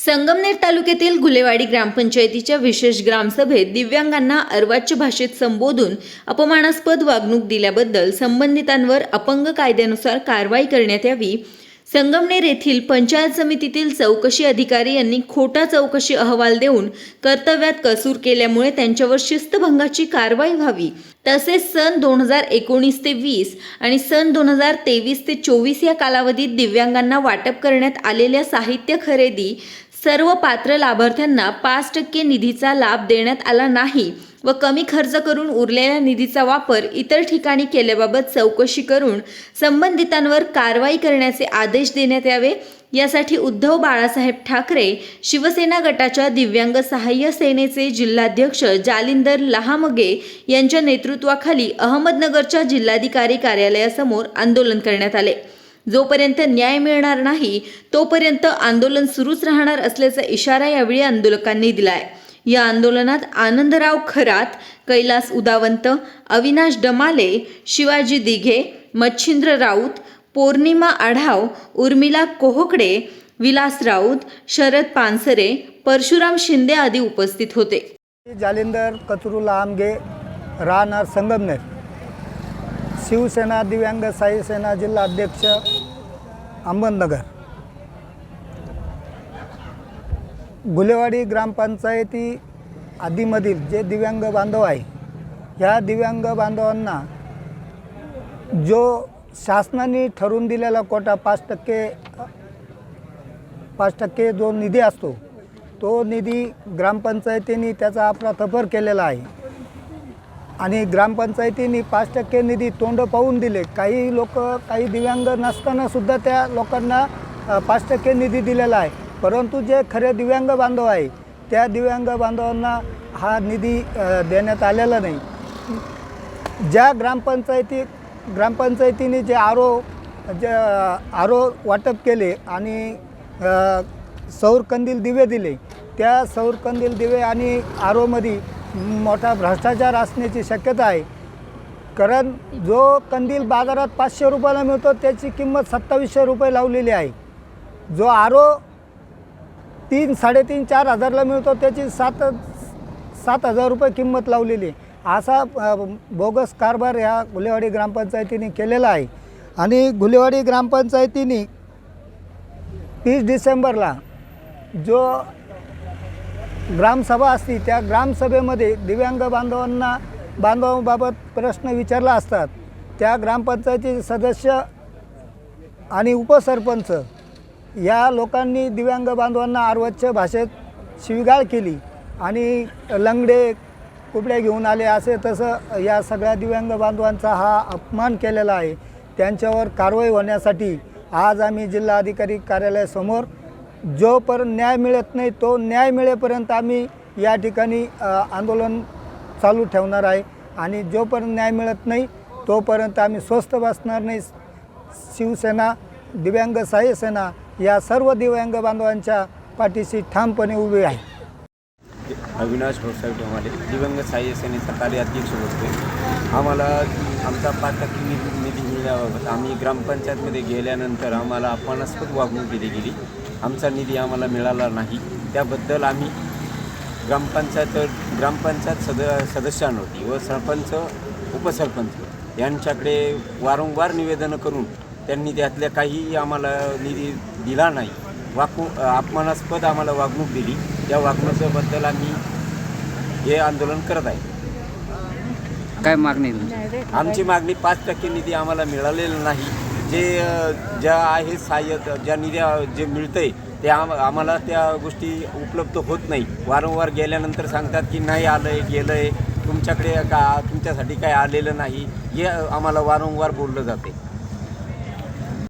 संगमनेर तालुक्यातील गुलेवाडी ग्रामपंचायतीच्या विशेष ग्रामसभेत दिव्यांगांना अर्वाच्य भाषेत संबोधून अपमानास्पद वागणूक दिल्याबद्दल संबंधितांवर अपंग कायद्यानुसार कारवाई करण्यात यावी. संगमनेर येथील पंचायत समितीतील चौकशी अधिकारी यांनी खोटा चौकशी अहवाल देऊन कर्तव्यात कसूर केल्यामुळे त्यांच्यावर शिस्तभंगाची कारवाई व्हावी. तसेच सन दोन हजार एकोणीस ते वीस आणि सन दोन हजार तेवीस ते चोवीस या कालावधीत दिव्यांगांना वाटप करण्यात आलेल्या साहित्य खरेदी सर्व पात्र लाभार्थ्यांना पाच टक्के निधीचा लाभ देण्यात आला नाही व कमी खर्च करून उरलेल्या निधीचा वापर इतर ठिकाणी केल्याबाबत चौकशी करून संबंधितांवर कारवाई करण्याचे आदेश देण्यात यावे. यासाठी उद्धव बाळासाहेब ठाकरे शिवसेना गटाच्या दिव्यांग सहाय्य सेनेचे जिल्हाध्यक्ष जालिंदर लहामगे यांच्या नेतृत्वाखाली अहमदनगरच्या जिल्हाधिकारी कार्यालयासमोर आंदोलन करण्यात आले. जोपर्यंत न्याय मिळणार नाही तोपर्यंत आंदोलन सुरूच राहणार असल्याचा इशारा यावेळी आंदोलकांनी दिलाय. या आंदोलनात आनंदराव खरात कैलास उदावंत अविनाश डमाले शिवाजी दिघे मच्छिंद्र राऊत पौर्णिमा आढाव उर्मिला कोहकडे विलास राऊत शरद पानसरे परशुराम शिंदे आदी उपस्थित होते. जालिंदर कचरू आमगे राहणार संगमनेर. शिवसेना दिव्यांग साई सेना जिल्हा अध्यक्ष अहमदनगर गुलेवाडी ग्रामपंचायती आदीमधील जे दिव्यांग बांधव आहे ह्या दिव्यांग बांधवांना जो शासनाने ठरवून दिलेला कोटा पाच टक्के पाच टक्के जो निधी असतो तो निधी ग्रामपंचायतीने त्याचा आपला अफरातफर केलेला आहे. आणि ग्रामपंचायतीने पाच टक्के निधी तोंड पाहून दिले. काही लोक काही दिव्यांग नसतानासुद्धा त्या लोकांना पाच टक्के निधी दिलेला आहे. परंतु जे खरे दिव्यांग बांधव आहे त्या दिव्यांग बांधवांना हा निधी देण्यात आलेला नाही. ज्या ग्रामपंचायती ग्रामपंचायतीने जे आरो जे आरो वाटप केले आणि सौर कंदील दिवे दिले त्या सौर कंदील दिवे आणि आरोमध्ये मोठा भ्रष्टाचार असण्याची शक्यता आहे. कारण जो कंदील बाजारात पाचशे रुपयाला मिळतो त्याची किंमत सत्तावीसशे रुपये लावलेली आहे. जो आरो तीन साडेतीन चार हजारला मिळतो त्याची सात सात हजार रुपये किंमत लावलेली आहे. असा बोगस कारभार ह्या गुलेवाडी ग्रामपंचायतीने केलेला आहे. आणि गुलेवाडी ग्रामपंचायतीने तीस डिसेंबरला जो ग्रामसभा असती त्या ग्रामसभेमध्ये दिव्यांग बांधवांना बांधवांबाबत प्रश्न विचारला असतात. त्या ग्रामपंचायतीचे सदस्य आणि उपसरपंच या लोकांनी दिव्यांग बांधवांना अर्वच्य भाषेत शिवीगाळ केली आणि लंगडे कुबड्या घेऊन आले. असे तसं या सगळ्या दिव्यांग बांधवांचा हा अपमान केलेला आहे. त्यांच्यावर कारवाई होण्यासाठी आज आम्ही जिल्हाधिकारी कार्यालयासमोर जोपर्यंत न्याय मिळत नाही तो न्याय मिळेपर्यंत आम्ही या ठिकाणी आंदोलन चालू ठेवणार आहे. आणि जोपर्यंत न्याय मिळत नाही तोपर्यंत आम्ही स्वस्थ बसणार नाही. शिवसेना दिव्यांग सहाय्यसेना या सर्व दिव्यांग बांधवांच्या पाठीशी ठामपणे उभी आहे. अविनाश भाऊसाहेब डोमाले दिवंगत सहाय्य कार्याध्यक्ष होतो. आम्हाला आमचा पाच टक्के निधी निधी मिळण्याबाबत आम्ही ग्रामपंचायतमध्ये गेल्यानंतर आम्हाला अपमानास्पद वागणूक दिली गेली. आमचा निधी आम्हाला मिळाला नाही. त्याबद्दल आम्ही ग्रामपंचायत ग्रामपंचायत सद सदस्यांवरती व सरपंच उपसरपंच यांच्याकडे वारंवार निवेदनं करून त्यांनी त्यातल्या काही आम्हाला निधी दिला नाही. वाकू अपमानास्पद आम्हाला वागणूक दिली. त्या वागणुकीबद्दल आम्ही हे आंदोलन करत आहे. काय मागणी आमची मागणी पाच टक्के निधी आम्हाला मिळालेला नाही. जे ज्या आहे सहाय्य ज्या निधी जे जे आहे ते आम आम्हाला त्या गोष्टी उपलब्ध होत नाही. वारंवार गेल्यानंतर सांगतात की नाही आलं आहे गेलं आहे तुमच्याकडे का तुमच्यासाठी काय आलेलं नाही. हे आम्हाला वारंवार बोललं जाते.